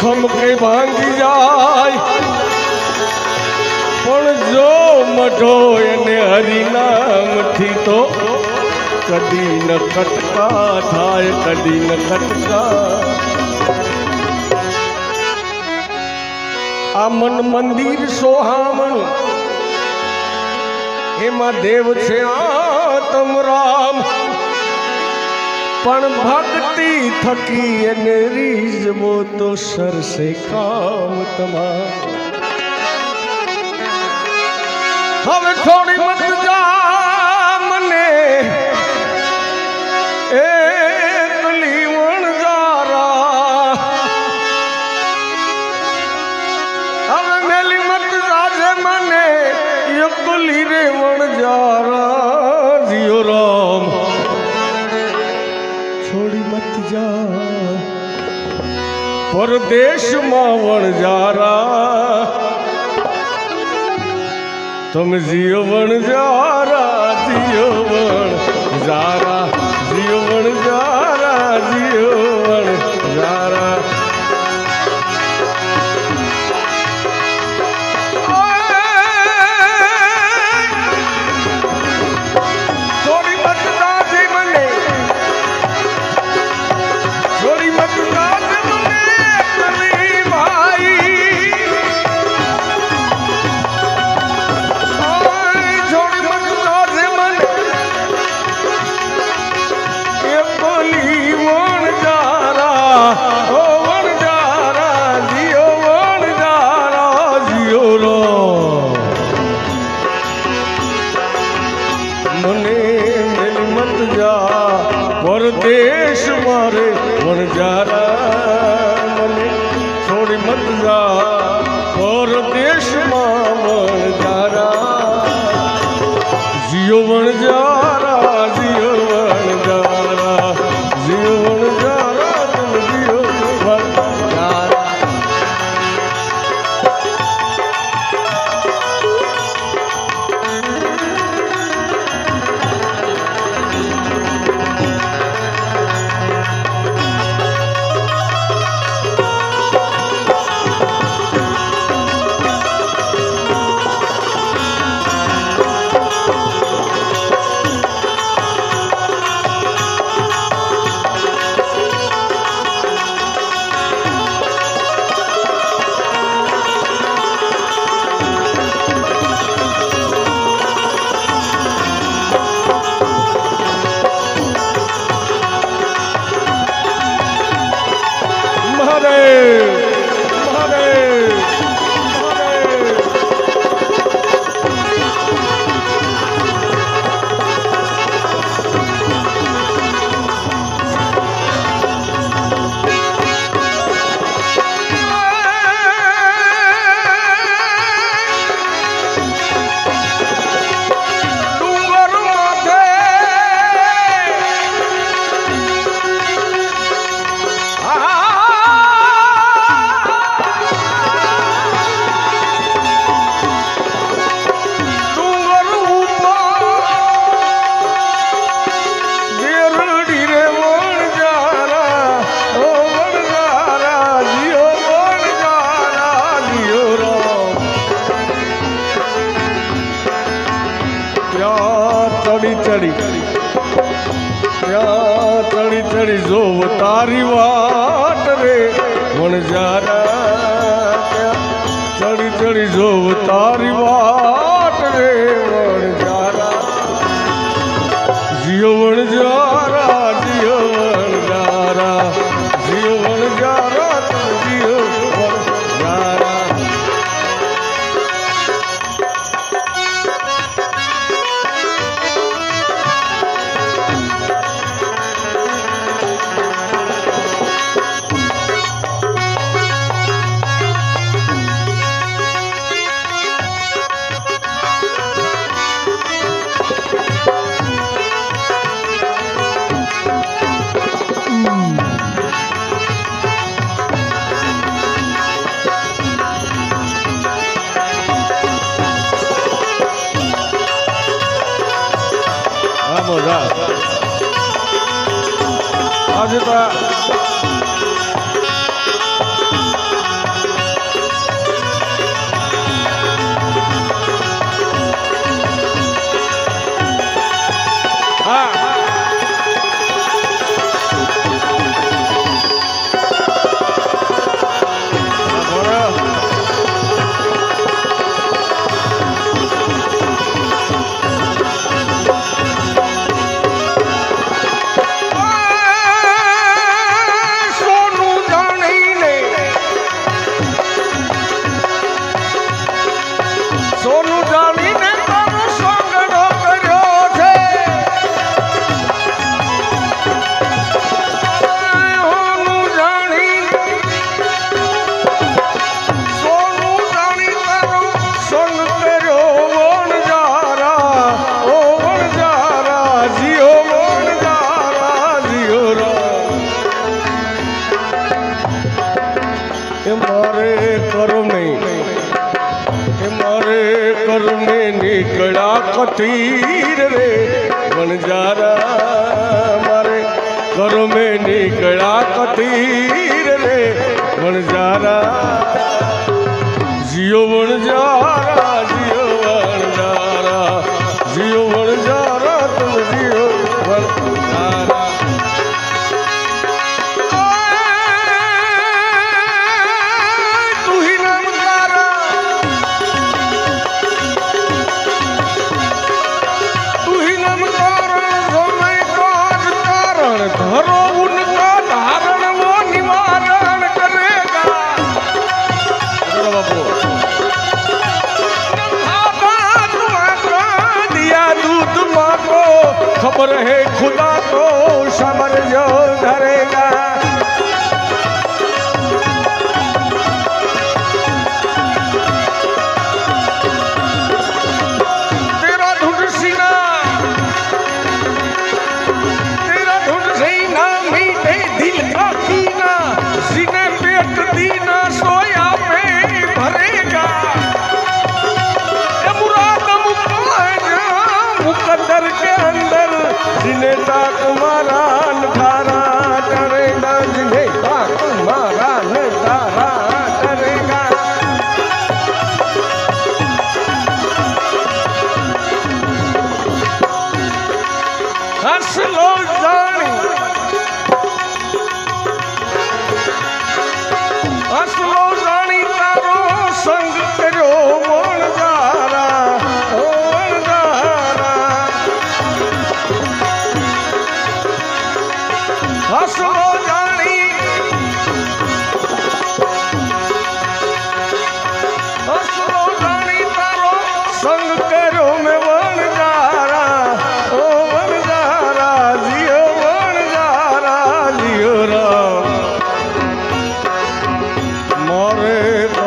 ખમકે ભાંગી જાય. પણ જો મઢો એને હરિનામથી તો કદી ન કટકા થાય, કદી ન કટકા આ મન મંદિર સોહામણું, એમાં દેવ છે આતમ રામ पण भक्ति थकी ने रीज वो तो सर से काम तमा हम थोड़ी मत जा પરદેશમાં વણજારા તમે જીઓ વણજારા જીઓ વણજારા જીઓ વણજારા જીઓ વણજારા রেশমা કરને નીકળા કથીર રે. વણજારા મારે કરમે નીકળા કથીર રે. વણજારા જીઓ વણજારા पर है खुदा को समझ जो धरेगा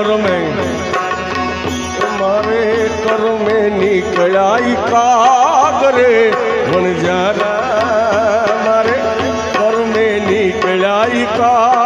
કરમે. મારે કરમે નીકળાઈ કાગરે. વણજારા મારે કરમે નીકળાઈ કા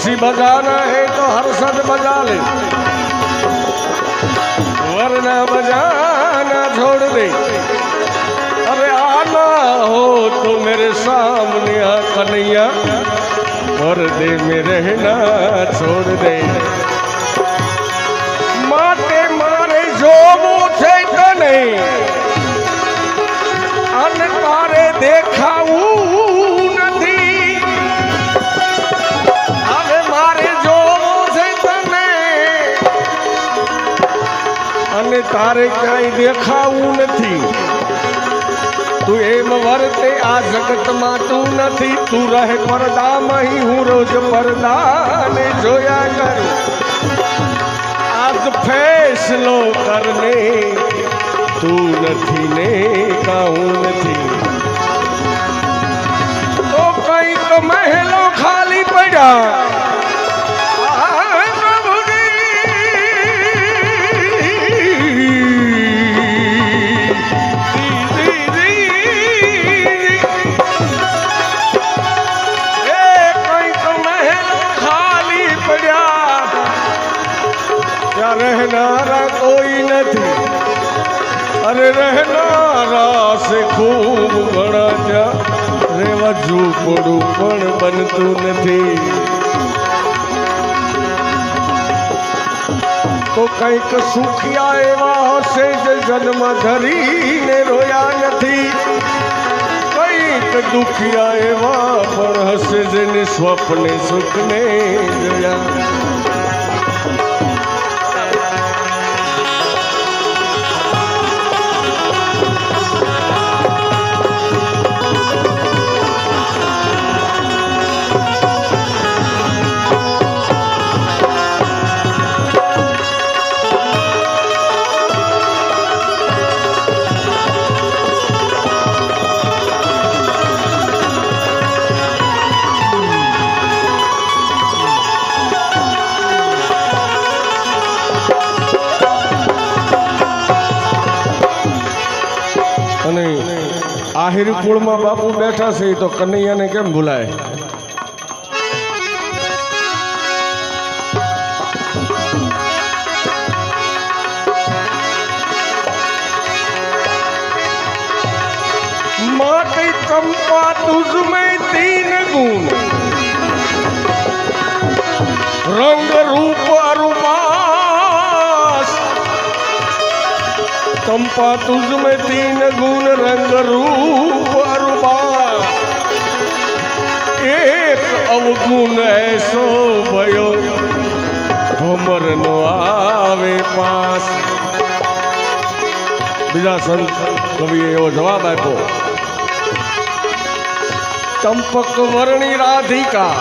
बंसी बजाना है तो हर्षद बजा ले। वरना बजाना छोड़ दे। अरे आना हो तो मेरे सामने आ कन्हैया भर दे में रहना छोड़ दे। माटे मारे जो मुझे तो नहीं તારે ક્યાંય દેખાવું નથી તું એમ વર્તે આ જગતમાં તું નથી તું રહે પડદામાં ઈ હું રોજ પડદાને જોયા કરું આજ ફેસલો કરને તું નથી ને કાહું નથી તો કઈક મહેલો ખાલી પડ્યા રહેનારા કોઈ નથી અરે રહેનારા છે ખૂબ ઘણા ત્યાં રેવા ઝૂંપડું પણ બનતું નથી તો કંઈક સુખિયા એવા હશે જે જન્મ ધરીને રોયા નથી કંઈક દુખિયા એવા પણ હશે જેને સ્વપ્ને સુખને જોયા આહિર કુળમાં બાપુ બેઠા છે તો કનૈયાને કેમ ભૂલાય માટે ચંપા તુજ મેં તીન ગુણ રંગ चंपा तुझ में तीन गुण रंग रूप अरुबा एक अवगुण ऐसो भयो ભમર નો આવે પાસ બીજા સંત કવિએ એવો જવાબ આપ્યો ચંપક વર્ણી રાધિકા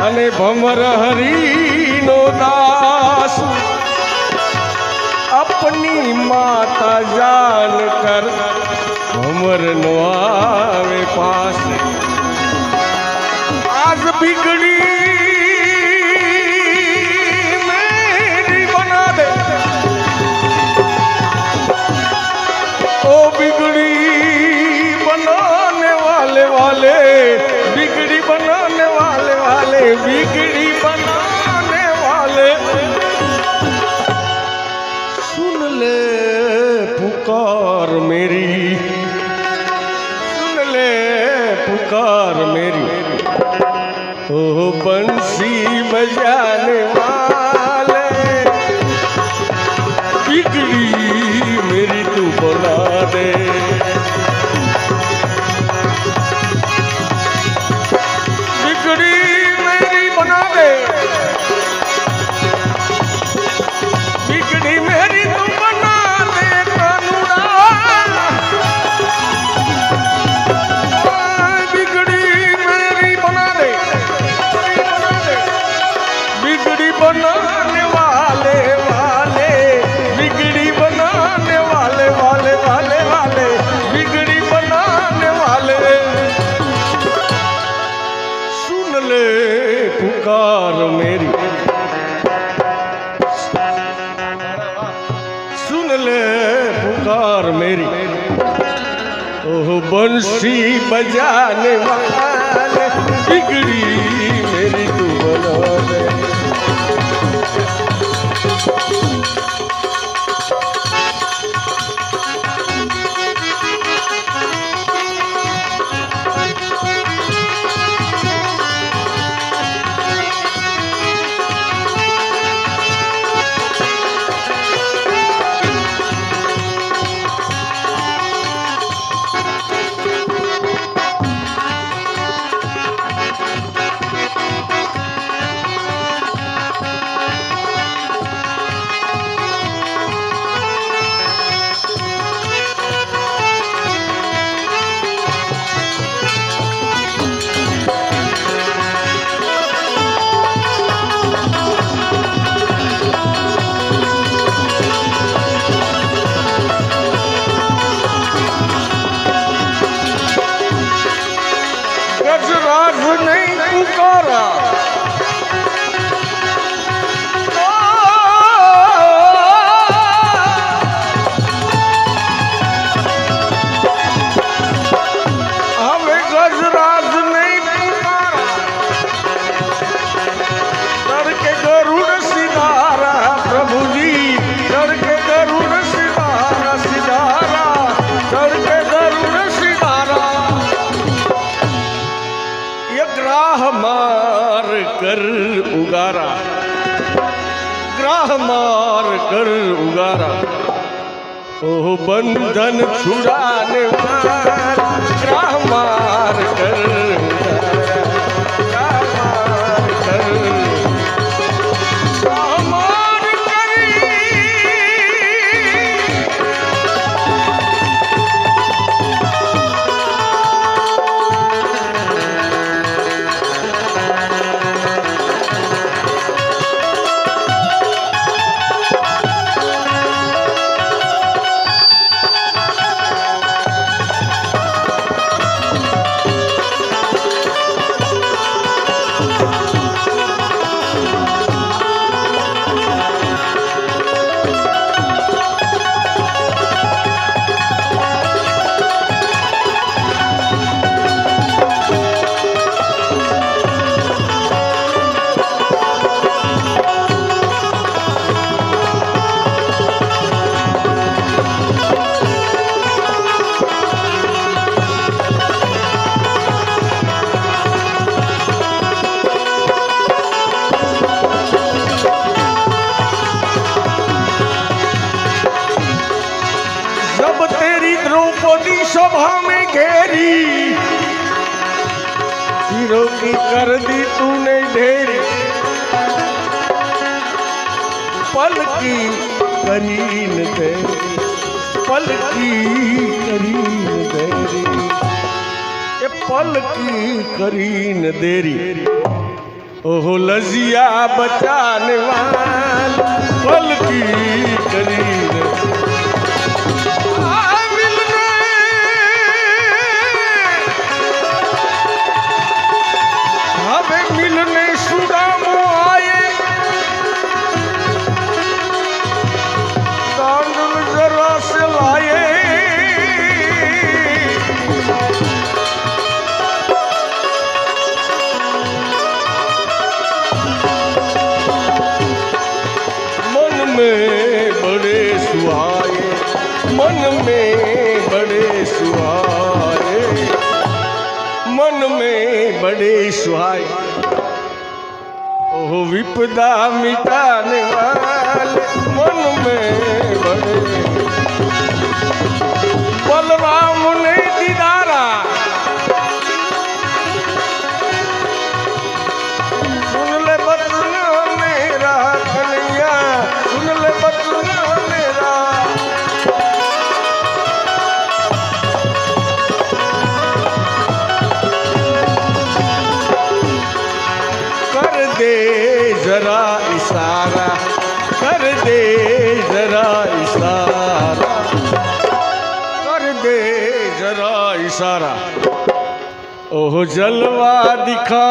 અને ભમર હરીનો દાસ મારી માતા જાન કર. ભમર નો આવે પાસ. આજ બિગડી બંસી બજાને મા ખુરશી બજાને વાલે ટીકડી nem com. बंधन छुड़ाने वाला પલકી કરીને દે પલકી કરીને દે એ પલકી કરીને દેરી ઓહો લજિયા બચાને વાલ પલકી કરી નિસહાય ओ विपदा मिटाने वाले मन में बड़े जलवा दिखा।